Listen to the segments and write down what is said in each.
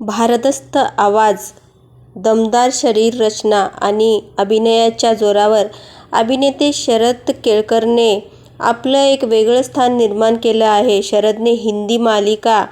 भारदस्त आवाज, दमदार शरीररचना आणि अभिनयाच्या जोरावर अभिनेते शरद केळकरने आपलं एक वेगळं स्थान निर्माण केलं आहे. शरदने हिंदी मालिका,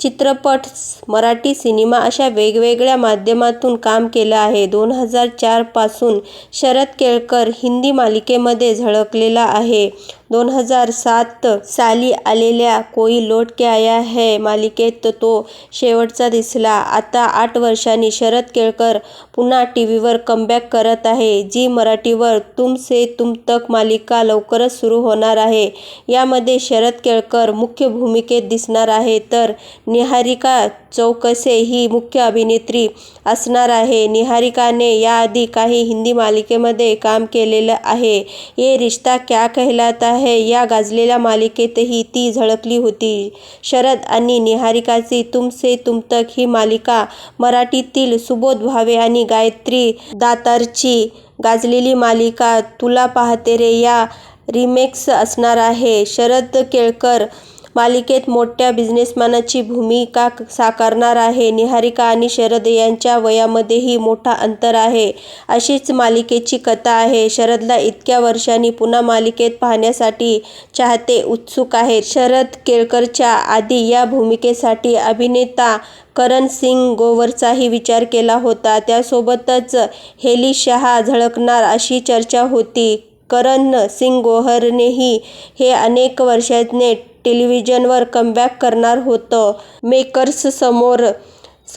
चित्रपट, मराठी सिनेमा अशा वेगवेगळ्या माध्यमांतून काम केलं आहे. दोन हजार चारपासून शरद केळकर हिंदी मालिकेमध्ये झळकलेला आहे. दोन हजार सात साली आलेल्या कोई लौट के आया है मालिकेत तो शेवटचा दिसला. आता आठ वर्षांनी शरद केळकर पुन्हा टीव्हीवर कमबॅक करत आहे. झी मराठीवर तुम से तुम तक मालिका लवकरच सुरू होणार आहे. यामध्ये शरद केळकर मुख्य भूमिकेत दिसणार आहे तर निहारिका चौकसे ही मुख्य अभिनेत्री असणार आहे. निहारिकाने याआधी काही हिंदी मालिकांमध्ये काम केलेलं आहे. ये रिश्ता क्या कहलाता है या गाजलेल्या मालिकेतही ती झळकली होती. शरद आणि निहारिकाची तुमसे तुमतक तुम तक ही मालिका मराठीतील सुबोध भावे आणि गायत्री दातारची गाजलेली मालिका तुला पाहते रे या रिमेक्स असणार आहे. शरद केळकर मालिकेत मोठ्या बिझनेसमॅनची भूमिका साकारणार आहे. निहारिका आणि शरद यांच्या वयामध्येही मोठा अंतर आहे, अशीच मालिकेची कथा आहे. शरदला इतक्या वर्षांनी पुन्हा मालिकेत पाहण्यासाठी चाहते उत्सुक आहेत. शरद केळकरच्या आधी या भूमिकेसाठी अभिनेता करण सिंग गोवरचाही विचार केला होता. त्यासोबतच हेली शहा झळकणार अशी चर्चा होती. करण सिंग गोहरनेही हे अनेक वर्षांनी टेलिव्हिजनवर कमबॅक करणार होतं. मेकर्ससमोर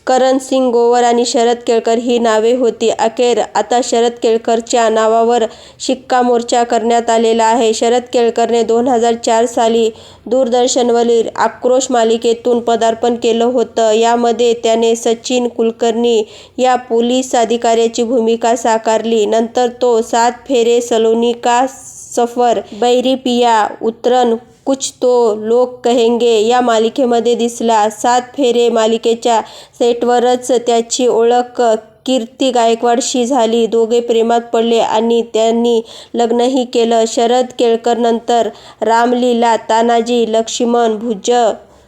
करण सिंग गोवर आणि शरद केळकर ही नावे होती. अखेर आता शरद केळकरच्या नावावर शिक्कामोर्तब करण्यात आलेला आहे. शरद केळकरने दोन हजार चार साली दूरदर्शनवरील आक्रोश मालिकेतून पदार्पण केलं होतं. यामध्ये त्याने सचिन कुलकर्णी या पोलीस अधिकाऱ्याची भूमिका साकारली. नंतर तो सात फेरे, सलोनिका सफर, बैरी पिया, उतरण, कुछ तो लोक कहेंगे या मालिकेमध्ये दिसला. सात फेरे मालिकेच्या सेटवरच त्याची ओळख कीर्ती गायकवाडशी झाली. दोघे प्रेमात पडले आणि त्यांनी लग्नही केलं. शरद केळकरनंतर रामलीला, तानाजी, लक्ष्मण,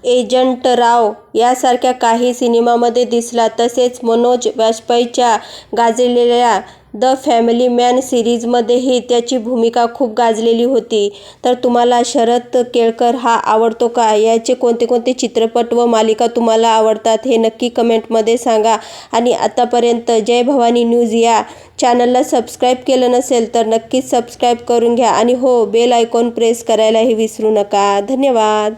एजंट राव यासारख्या काही सिनेमांमध्ये दिसला. तसेच मनोज वाजपेयीच्या गाजलेल्या द फॅमिली मॅन सिरीजमध्येही त्याची भूमिका खूप गाजलेली होती. तर तुम्हाला शरद केळकर हा आवडतो का? याचे कोणते कोणते चित्रपट व मालिका तुम्हाला आवडतात हे नक्की कमेंटमध्ये सांगा. आणि आतापर्यंत जय भवानी न्यूज या चॅनलला सबस्क्राईब केलं नसेल तर नक्कीच सबस्क्राईब करून घ्या आणि हो बेल आयकॉन प्रेस करायलाही विसरू नका. धन्यवाद.